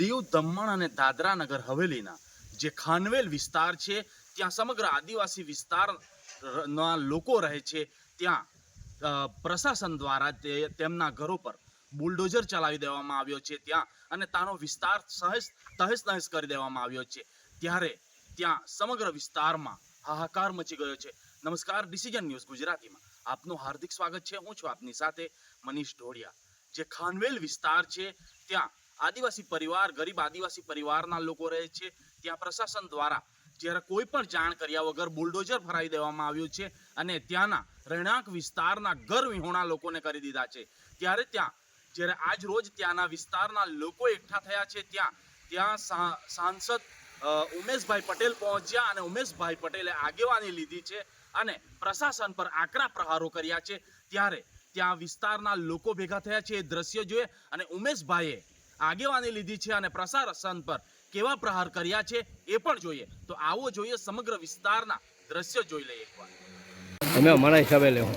દીવ દમણ અને દાદરા નગર હવેલીના, જે ખાનવેલ વિસ્તાર છે, ત્યાં સમગ્ર આદિવાસી વિસ્તારના લોકો રહે છે, ત્યાં પ્રશાસન દ્વારા તેમના ઘરો પર બુલડોઝર ચલાવી દેવામાં આવ્યો છે, ત્યાં, અને તાનો વિસ્તાર સહેજ, તહેસ નહેસ કરી દેવામાં આવ્યો છે, ત્યારે ત્યાં સમગ્ર વિસ્તારમાં હાહાકાર મચી ગયો છે. નમસ્કાર ડિસિઝન ન્યૂઝ ગુજરાતીમાં. આપનું હાર્દિક સ્વાગત છે, હું છું આપની સાથે મનીષ ઢોડિયા જે ખાનવેલ વિસ્તાર છે, ત્યાં આદિવાસી પરિવાર, ગરીબ આદિવાસી પરિવારના લોકો રહે છે. ત્યાં પ્રશાસન દ્વારા જ્યારે કોઈ પણ જાણ કર્યા વગર બુલડોઝર ફરાવી દેવામાં આવ્યું છે અને ત્યાંના રહેણાંક વિસ્તારના ઘર વિહોણા લોકોને કરી દીધા છે. ત્યારે ત્યાં, જ્યારે આજ રોજ ત્યાંના વિસ્તારના લોકો એકઠા થયા છે, ત્યાં ત્યાં સાંસદ ઉમેશભાઈ પટેલ પહોંચ્યા અને ઉમેશભાઈ પટેલે આગેવાની લીધી છે અને પ્રશાસન પર આકરા પ્રહારો કર્યા છે. ત્યારે ત્યાં વિસ્તારના લોકો ભેગા થયા છે. એ દ્રશ્ય જોઈએ અને ઉમેશભાઈએ આગેવાની લીધી છે અને પ્રસાર પ્રશાસન પર કેવા પ્રહાર કર્યા છે એ પણ જોઈએ. તો આવો જોઈએ સમગ્ર વિસ્તારના દ્રશ્ય જોઈ લઈએ એકવાર અમે અમારા હિસાબે લેવું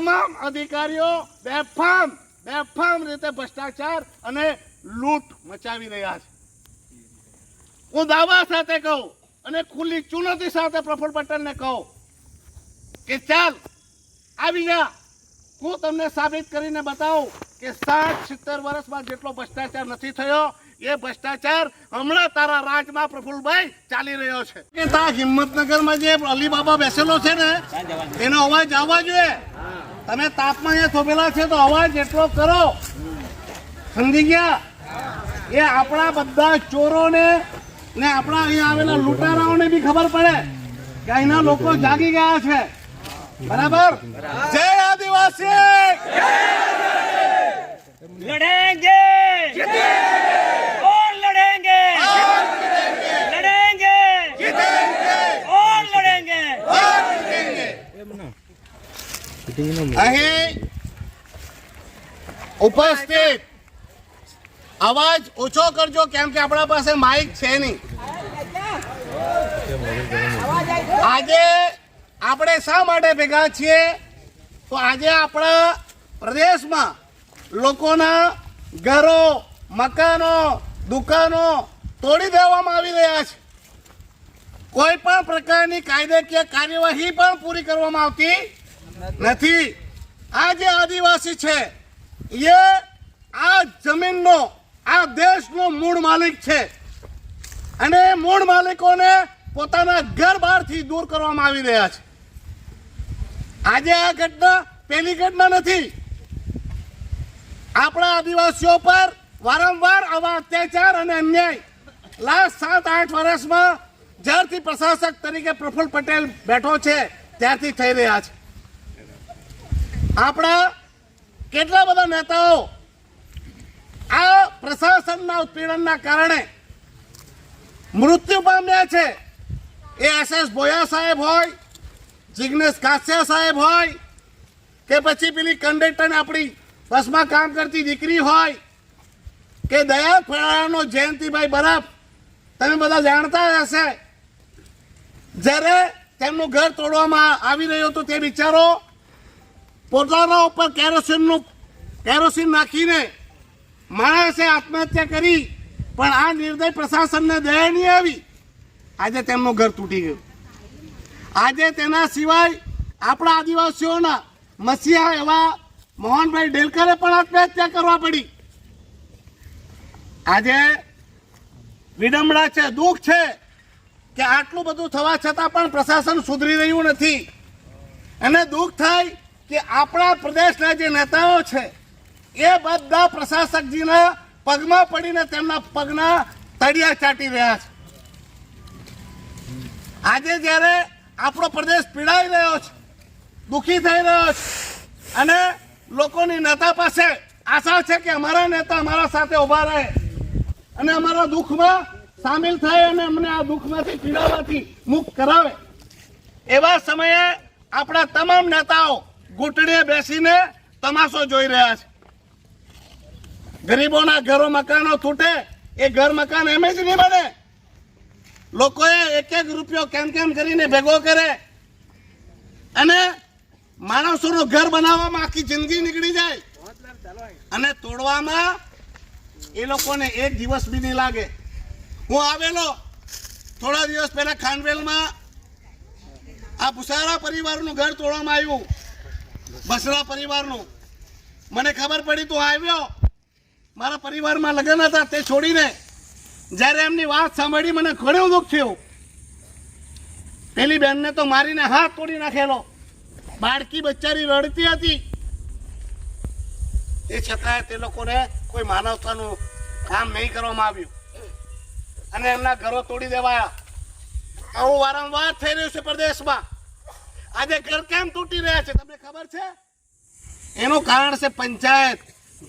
તમામ અધિકારીઓ બેફામ બેફામ રીતે ભ્રષ્ટાચાર અને લૂંટ મચાવી રહ્યા છે. હું દાવા સાથે કહું અને ખુલ્લી ચુનૌતી સાથે પ્રફુલ્લ પટેલને કહું કે ચાલ, આવી જા. હું તમને સાબિત કરીને બતાવું કે સાઠ, સિત્તેર વર્ષમાં જેટલો ભ્રષ્ટાચાર નથી થયો એ ભ્રષ્ટાચાર હમણાં તારા રાજમાં પ્રફુલભાઈ ચાલી રહ્યો છે. કે તા હિંમતનગરમાં જે અલીબાબા બેસેલો છે ને એનો અવાજ આવવા જોઈએ. તમે તાપમાં અહીંયા થોભેલા છે તો અવાજ એટલો કરો. સમજી ગયા? એ આપણા બધા ચોરોને ને આપણા અહીંયા આવેલા લૂંટારાઓને બી ખબર પડે કે અહીંના લોકો જાગી ગયા છે. બરાબર? જય આદિવાસી! લડેંગે અહીં ઉપસ્થિત. અવાજ ઓછો કરજો, કેમ કે આપણા પાસે માઇક છે નહીં. આજે આપણે શા માટે ભેગા છીએ? તો આજે આપણા પ્રદેશમાં લોકોના ઘરો, મકાનો, દુકાનો તોડી દેવામાં આવી રહ્યા છે. કોઈ પણ પ્રકારની કાયદાકીય કાર્યવાહી પણ પૂરી કરવામાં આવતી નથી. આ જે આદિવાસી છે, એ આ જમીનનો, આ દેશનો મૂળ માલિક છે. અને એ મૂળ માલિકોને પોતાના ઘર બહારથી દૂર કરવામાં આવી રહ્યા છે. આજે આ ઘટના પહેલી ઘટના નથી. આપણા આદિવાસીઓ પર વારંવાર આવા અત્યાચાર અને અન્યાય લાસ્ટ સાત, આઠ વર્ષમાં જ્યારથી પ્રશાસક તરીકે પ્રફુલ્લ પટેલ બેઠો છે, ત્યારથી થઈ રહ્યા છે. આપણા કેટલા બધા નેતાઓ આ પ્રશાસનના ઉત્પીડનના કારણે મૃત્યુ પામ્યા છે? એ એસ એસ ભોયા સાહેબ હોય, જિગ્નેશ કાસ્યા સાહેબ હોય, કે પછી પેલી કંડક્ટર આપણી બસમાં કામ કરતી દીકરી હોય, કે દયા ફેરાનો જયંતિભાઈ બરફ, તમે બધા જાણતા હશે. જ્યારે તેમનું ઘર તોડવામાં આવી રહ્યું હતું તે બિચારો પોતાના ઉપર કેરોસીનનું કેરોસીન નાખીને માણસે આત્મહત્યા કરી, પણ આ નિર્દય પ્રશાસનને દયા નહીં આવી. આજે તેમનું ઘર તૂટી ગયું. આજે તેના સિવાય આપણા આદિવાસીઓના મસીહા એવા મોહનભાઈ ડેલકરે પણ આત્મહત્યા કરવા પડી. આજે વિડંબણા છે, દુઃખ છે કે આટલું બધું થવા છતાં પણ પ્રશાસન સુધરી રહ્યું નથી. અને દુઃખ થાય કે આપણા પ્રદેશના જે નેતાઓ છે, એ બધા પ્રશાસકજીના પગમાં પડીને તેમના પગના તળિયા ચાટી રહ્યા છે. આજે જ્યારે આપણો પ્રદેશ પીડાઈ રહ્યો છે, દુઃખી થઈ રહ્યો છે, અને લોકોની નેતા પાસે આશા છે કે અમારા નેતા અમારા સાથે ઊભા રહે, અને અમારા દુઃખમાં સામેલ થાય અને અમને આ દુઃખમાંથી પીડાવાથી મુક્ત કરાવે, એવા સમયે આપણા તમામ નેતાઓ ઘૂંટણીએ બેસીને તમાશો જોઈ રહ્યા છે. ગરીબોના ઘરો મકાનો તૂટે, એ ઘર મકાન એમ જ નહીં બને. લોકોએ એક એક રૂપિયો કેમ કેમ કરીને ભેગો કરે. અને માણસોનું ઘર બનાવવામાં આખી જિંદગી નીકળી જાય. અને તોડવામાં એ લોકોને એક દિવસ બી નહીં લાગે. હું આવેલો, થોડા દિવસ પહેલા ખાનવેલમાં આ ભુસારા પરિવારનું ઘર તોડવામાં આવ્યું. બસરા પરિવારનું. મને ખબર પડી તો આવ્યો. મારા પરિવારમાં લગ્ન હતા, તે છોડીને. જ્યારે એમની વાત સાંભળી મને ઘણું દુઃખ થયું. પેલી બેનને તો મારીને હાથ તોડી નાખેલો. બાળકી બચ્ચારી રડતી હતી. એ છતાંય તે લોકોને કોઈ માનવતાનું કામ નહીં કરવામાં આવ્યું. અને એમના ઘરો તોડી દેવાયા. આવું વારંવાર થઈ રહ્યું છે પ્રદેશમાં. આજે ઘર કેમ તૂટી રહ્યા છે? તમને ખબર છે? એનું કારણ છે પંચાયત,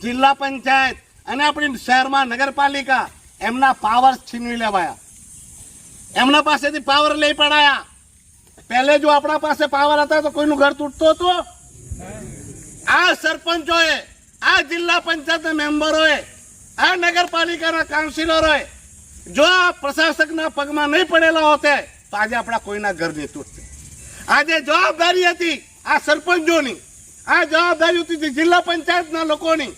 જિલ્લા પંચાયત અને આપણી શહેરમાં નગરપાલિકા. એમના પાવર છીનવી લેવાયા. એમના પાસેથી પાવર લઈ પડાયા. પહેલે જો આપણા પાસે પાવર હતા તો કોઈનું ઘર તૂટતું હતું? આ સરપંચોએ, આ જિલ્લા પંચાયત મેમ્બરોએ, આ નગરપાલિકાના કાઉન્સિલરોએ, જો આ પ્રશાસકના પગમાં નહીં પડેલા હોતે, તો આજે આપણા કોઈના ઘર નહીં તૂટતે આજે જવાબદારી હતી આ સરપંચોની. આ જવાબદારી હતી જિલ્લા પંચાયતના લોકોની.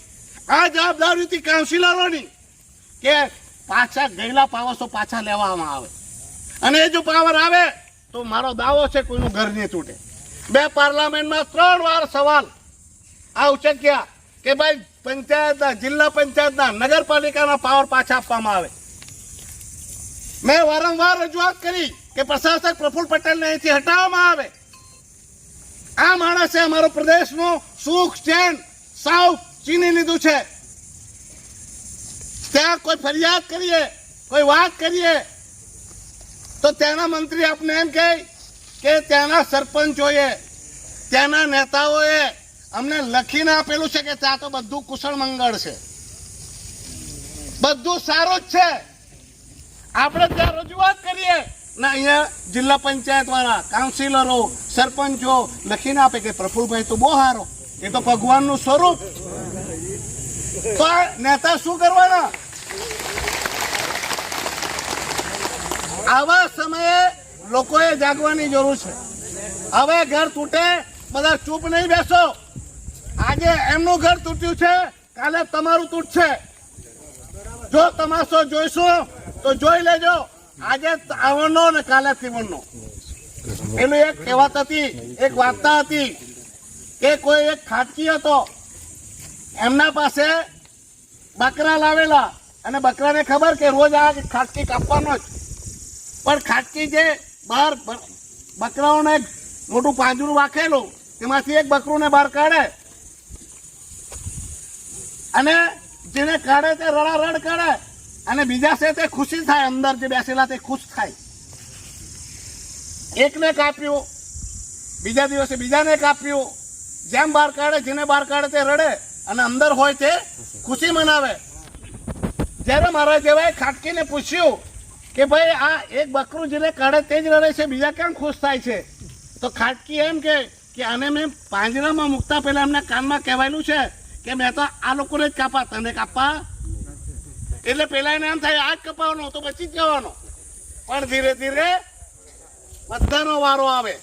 આ જવાબદારી હતી કાઉન્સિલરોની કે પાછા ગયેલા પાવસો પાછા લેવામાં આવે. અને એ જો પાવર આવે, તો મારો દાવો છે કોઈનું ઘર નહીં તૂટે. બે પાર્લામેન્ટમાં ત્રણ વાર સવાલ આ ઉચક્યા કે ભાઈ, પંચાયતના, જિલ્લા પંચાયતના, નગરપાલિકાના પાવર પાછા આપવામાં આવે. મેં વારંવાર રજૂઆત કરી કે પ્રશાસક પ્રફુલ્લ પટેલને અહીંથી હટાવવામાં આવે. આ માણસે અમારો પ્રદેશનું સુખ, ચેન, સાવ ચીની લીધું છે. ત્યાં કોઈ ફરિયાદ કરીએ, કોઈ વાત કરીએ, તો ત્યાંના મંત્રી આપને એમ કહે કે ત્યાંના સરપંચોએ ત્યાંના નેતાઓએ અમને લખીને આપેલું છે કે ત્યાં તો બધું કુશળ મંગળ છે. બધું સારું જ છે. આપણે ત્યાં રજૂઆત કરીએ. ને, અહીંયા જિલ્લા પંચાયત વાળા, કાઉન્સિલરો, સરપંચો લખીને આપે કે પ્રફુલભાઈ તો બહુ સારો એ તો ભગવાનનું સ્વરૂપ. આ નેતા શું કરવાના? આવા સમયે લોકોએ જાગવાની જરૂર છે. હવે ઘર તૂટે, બધા ચૂપ નહીં બેસો. આજે એમનું ઘર તૂટ્યું છે, કાલે તમારું તૂટશે. જો તમાશો જોઈશું, તો જોઈ લેજો. આજે શ્રાવણનો ને કાલે શ્રીવણનો પેલું એક કહેવત હતી, એક વાર્તા હતી કે કોઈ એક ખાટકી હતો, એમના પાસે બકરા લાવેલા અને બકરાને ખબર કે રોજ આ ખાટકી કાપવાનો જ. પણ ખાટકી જે બહાર બકરાઓને મોટું પાંજરું વાખેલું તેમાંથી એક બકરુંને બહાર કાઢે. અને જેને કાઢે તે રડારડ કાઢે અને બીજા છે તે ખુશી થાય, અંદર જે બેસેલા તે ખુશ થાય. એકને કાપ્યું, બીજા દિવસે બીજાને કાપ્યું. જેમ બહાર કાઢે, જેને બહાર કાઢે તે રડે અને અંદર હોય તે ખુશી મનાવે. જ્યારે મારા જેવાએ ખાટકીને પૂછ્યું કે ભાઈ, આ એક બકરું જેને કાઢે તે જ રડે છે, બીજા કેમ ખુશ થાય છે? તો ખાટકી એમ કે કે આને મેં પાંજરામાં મૂકતા પહેલા એમના કાનમાં કહેવાયેલું છે કે મેં તો આ લોકોને જ કાપા, તને કાપા. એટલે પેલા એને એમ થાય આ જ કપાવવાનો તો બચી જ જવાનો. પણ ધીરે ધીરે બધાનો વારો આવે.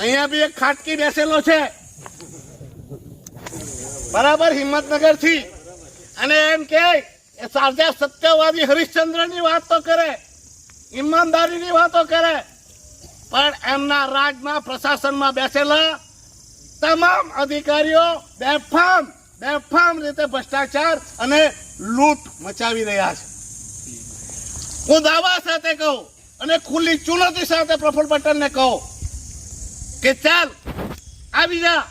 અહીંયા બી એક ખાટકી બેસેલો છે. બરાબર હિંમતનગરથી અને એમ કે સારજા સત્યવાદી સત્યવાદી હરિશ્ચંદ્રની વાત તો કરે, ઈમાનદારીની વાતો કરે. પણ એમના રાજમાં પ્રશાસનમાં બેસેલા તમામ અધિકારીઓ બેફામ બેફામ રીતે ભ્રષ્ટાચાર અને લૂંટ મચાવી રહ્યા છે. હું દાવા સાથે કહું અને ખુલ્લી ચુનૌતી સાથે પ્રફુલ પટેલને કહું કે ચાલ, આવી જા.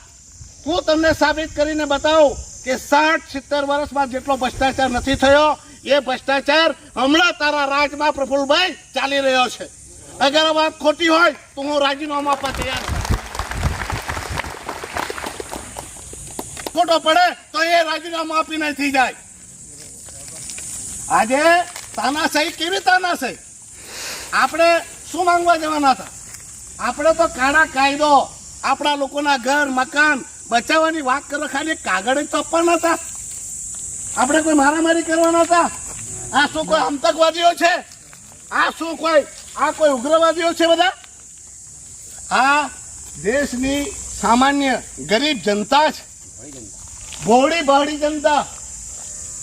હું તમને સાબિત કરીને બતાવું કે સાઠ, સિત્તેર વર્ષમાં જેટલો ભ્રષ્ટાચાર નથી થયો, એ ભ્રષ્ટાચાર હમણાં તારા રાજમાં પ્રફુલભાઈ ચાલી રહ્યો છે. અગર વાત ખોટી હોય, તો હું રાજીનામું આપવા તૈયાર છું. ખોટો પડે તો એ રાજીનામું આપીને થઈ જાય. આજે તાનાશાહી કેવી તાનાશાહી? આપણે શું માંગવા જવાના હતા? આપણે તો કાળા કાયદો, આપણા લોકોના ઘર, મકાન બચાવવાની વાત કરો, ખાલી કાગળ તો આપવાના હતા આપણે કોઈ મારામારી કરવાના હતા? આ શું કોઈ આતંકવાદીઓ છે? આ શું કોઈ, આ કોઈ ઉગ્રવાદીઓ છે બધા? આ દેશની સામાન્ય ગરીબ જનતા છે બહોળી બહોળી જનતા.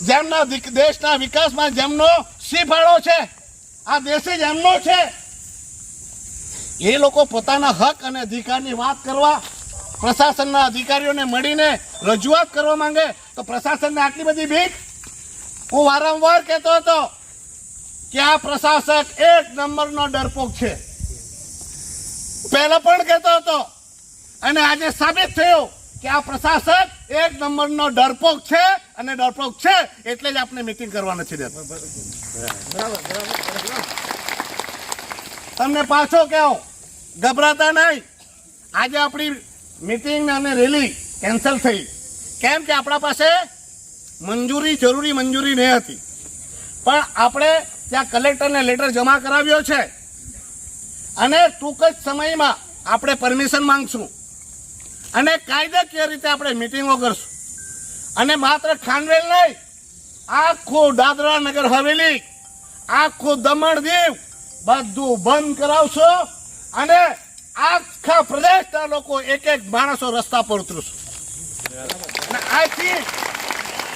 જેમના દેશના વિકાસમાં જેમનો સિંહ છે, આ દેશ જ એમનો છે. એ લોકો પોતાના હક અને અધિકારની વાત કરવા, પ્રશાસનના અધિકારીઓને મળીને રજૂઆત કરવા માંગે, તો પ્રશાસનને આટલી બધી ભીખ? હું વારંવાર કહેતો હતો કે આ પ્રશાસક એક નંબરનો ડરપોક છે. પહેલા પણ કહેતો હતો, અને આજે સાબિત થયું. કે આ પ્રશાસક એક નંબરનો ડરપોક છે અને ડરપોક છે એટલે જ આપણે મિટિંગ કરવા નથી દેતો. તમને પાછો કહો ગભરાતા નહીં. આજે આપણી મિટિંગ અને રેલી કેન્સલ થઈ. કેમ કે આપણા પાસે મંજૂરી, જરૂરી મંજૂરી નહીં હતી. પણ આપણે ત્યાં કલેક્ટરને લેટર જમા કરાવ્યો છે. અને ટૂંક જ સમયમાં આપણે પરમિશન માંગશું. અને કાયદાકીય રીતે આપણે મિટિંગો કરશું. અને માત્ર ખાંડવેલ નહીં, આખું દાદરા નગર હવેલી, આખું દમણ દીવ બધું બંધ કરાવશો અને આખા પ્રદેશના લોકો એક એક માણસો રસ્તા પર ઉતરશે. આથી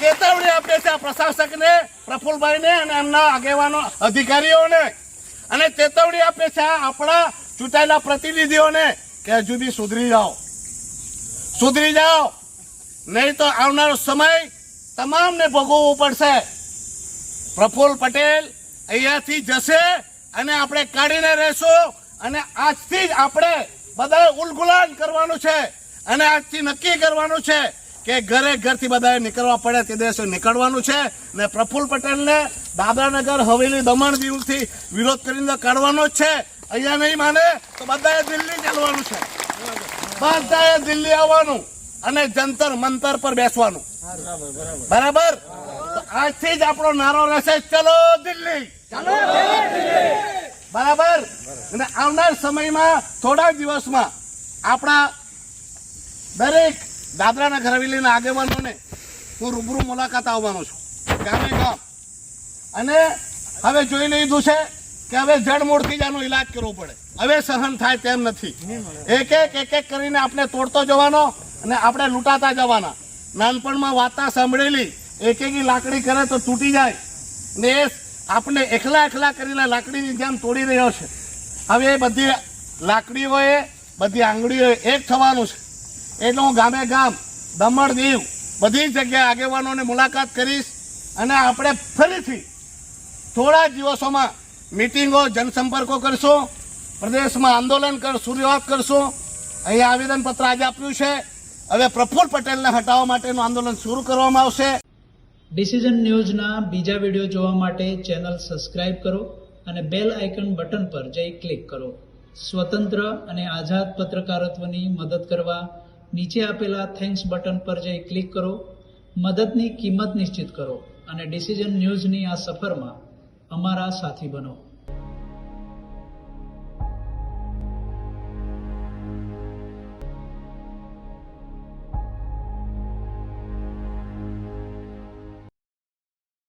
ચેતવણી આપે છે પ્રશાસકને, પ્રફુલભાઈને અને એમના આગેવાનો, અધિકારીઓને. અને ચેતવણી આપે છે આપણા ચૂંટાયેલા પ્રતિનિધિઓને કે હજુ બી સુધરી જાઓ. સુધરી જાઓ. નહીં તો આવનારો સમય તમામને ભોગવવું પડશે. પ્રફુલ્લ પટેલ અહીંયાથી જશે અને આપણે કાઢીને રહેશું અને આજથી જ આપણે બધાએ ઉલગુલાન કરવાનું છે. અને આજથી નક્કી કરવાનું છે કે ઘરે ઘરથી બધાએ નીકળવા પડે તે દિવસે નીકળવાનું છે. ને પ્રફુલ્લ પટેલને દાદરાનગર હવેલી દમણ દીવથી વિરોધ કરીને કાઢવાનો જ છે. અહીંયા નહીં માને તો બધાએ દિલ્હી ચાલવાનું છે. બધાએ દિલ્હી આવવાનું અને જંતર મંતર પર બેસવાનું. બરાબર? આજથી જ આપણો નારો રહેશે ચલો દિલ્હી! બરાબર? અને આવનાર સમયમાં થોડા દિવસમાં આપણા દરેક દાદરાના ઘરવેલીના આગેવાનોને હું રૂબરૂ મુલાકાત આવવાનો છું. ગામે ગામ. અને હવે જોઈ લીધું છે કે હવે જડમૂળથી જ આનો ઈલાજ કરવો પડે. હવે સહન થાય તેમ નથી. એક એક એક એક કરીને આપણે તોડતો જવાનો અને આપણે લૂંટાતા જવાના. નાનપણમાં વાર્તા સાંભળેલી, એક એક લાકડી કરે તો તૂટી જાય. ને એ આપણે એકલા એકલા કરીને લાકડીની જેમ તોડી રહ્યો છે. હવે એ બધી લાકડીઓએ, બધી આંગળીઓએ એક થવાનું છે. એટલે હું ગામે ગામ, દમણ દીવ, બધી જગ્યાએ આગેવાનોની મુલાકાત કરીશ અને આપણે ફરીથી થોડા દિવસોમાં મિટિંગો, જનસંપર્કો કરશો, પ્રદેશમાં આંદોલન કર, શરૂઆત કરશો. અહીંયા આવેદનપત્ર આજે આપ્યું છે. હવે પ્રફુલ્લ પટેલને હટાવવા માટેનું આંદોલન શરૂ કરવામાં આવશે. ડિસિઝન ન્યૂઝના બીજા વીડિયો જોવા માટે ચેનલ સબસ્ક્રાઇબ કરો અને બેલ આઇકન બટન પર જઈ ક્લિક કરો. સ્વતંત્ર અને આઝાદ પત્રકારત્વની મદદ કરવા નીચે આપેલા થેન્ક્સ બટન પર જઈ ક્લિક કરો. મદદની કિંમત નિશ્ચિત કરો અને ડિસિઝન ન્યૂઝની આ સફરમાં અમારા સાથી બનો.